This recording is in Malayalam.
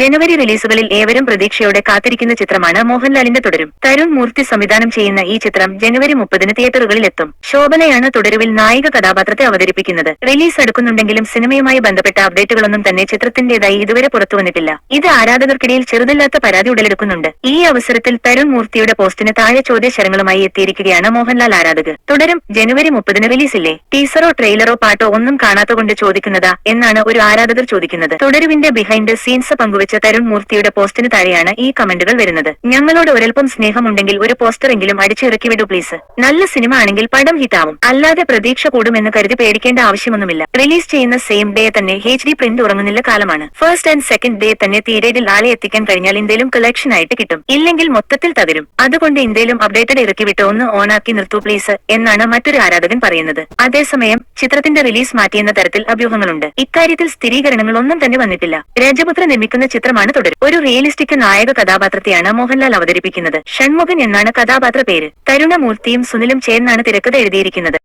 ജനുവരി റിലീസുകളിൽ ഏവരും പ്രതീക്ഷയോടെ കാത്തിരിക്കുന്ന ചിത്രമാണ് മോഹൻലാലിന്റെ തുടരും. തരുൺ മൂർത്തി സംവിധാനം ചെയ്യുന്ന ഈ ചിത്രം ജനുവരി മുപ്പതിന് തിയേറ്ററുകളിൽ എത്തും ശോഭനയാണ് തുടരുവിൽ നായിക കഥാപാത്രത്തെ അവതരിപ്പിക്കുന്നത്. റിലീസ് അടുക്കുന്നുണ്ടെങ്കിലും സിനിമയുമായി ബന്ധപ്പെട്ട അപ്ഡേറ്റുകളൊന്നും തന്നെ ചിത്രത്തിന്റേതായി ഇതുവരെ പുറത്തു വന്നിട്ടില്ല. ഇത് ആരാധകർക്കിടയിൽ ചെറുതല്ലാത്ത പരാതി ഉടലെടുക്കുന്നുണ്ട്. ഈ അവസരത്തിൽ തരുൺ മൂർത്തിയുടെ പോസ്റ്റിന് താഴെ ചോദ്യശരങ്ങളുമായി എത്തിയിരിക്കുകയാണ് മോഹൻലാൽ ആരാധകർ. തുടരും ജനുവരി മുപ്പതിന് റിലീസില്ലേ? ടീസറോ ട്രെയിലറോ പാട്ടോ ഒന്നും കാണാത്തുകൊണ്ട് ചോദിക്കുന്നതാ എന്നാണ് ഒരു ആരാധകർ ചോദിക്കുന്നത്. തുടരുവിന്റെ ബിഹൈൻഡ് സീൻസ് പങ്കുവച്ച തരുൺ മൂർത്തിയുടെ പോസ്റ്റിന് താഴെയാണ് ഈ കമന്റുകൾ വരുന്നത്. ഞങ്ങളോട് ഒരൽപ്പം സ്നേഹമുണ്ടെങ്കിൽ ഒരു പോസ്റ്ററെങ്കിലും അടിച്ചിറക്കി വിടൂ പ്ലീസ്. നല്ല സിനിമ ആണെങ്കിൽ പടം ഹിറ്റാവും അല്ലാതെ പ്രതീക്ഷ കൂടുമെന്ന് കരുതി പേടിക്കേണ്ട ആവശ്യമൊന്നുമില്ല. റിലീസ് ചെയ്യുന്ന സെയിം ഡേ തന്നെ എച്ച് ഡി പ്രിന്റ് ഉറങ്ങുന്നില്ല കാലമാണ്. ഫസ്റ്റ് ആൻഡ് സെക്കൻഡ് ഡേ തന്നെ തീരയിൽ ആളെ എത്തിക്കാൻ കഴിഞ്ഞാൽ ഇന്ത്യയിലും കളക്ഷൻ ആയിട്ട് കിട്ടും. ഇല്ലെങ്കിൽ മൊത്തത്തിൽ തകരും. അതുകൊണ്ട് ഇന്ത്യയിലും അപ്ഡേറ്റഡ് ഇറക്കി വിട്ടോ ഒന്ന് ഓണാക്കി നിർത്തൂ പ്ലീസ് എന്നാണ് മറ്റൊരു ആരാധകൻ പറയുന്നത്. അതേസമയം ചിത്രത്തിന്റെ റിലീസ് മാറ്റിയെന്ന തരത്തിൽ അഭ്യൂഹങ്ങളുണ്ട്. ഇക്കാര്യത്തിൽ സ്ഥിരീകരണങ്ങൾ ഒന്നും തന്നെ വന്നിട്ടില്ല. രജപുത്ര നിർമ്മിക്കുന്ന ചിത്രമാണ് തുടരും ഒരു റിയലിസ്റ്റിക് നായക കഥാപാത്രത്തെയാണ് മോഹൻലാൽ അവതരിപ്പിക്കുന്നത്. ഷൺമുഖൻ എന്നാണ് കഥാപാത്ര പേര്. തരുണമൂർത്തിയും സുനിലും ചേർന്നാണ് തിരക്കഥ എഴുതിയിരിക്കുന്നത്.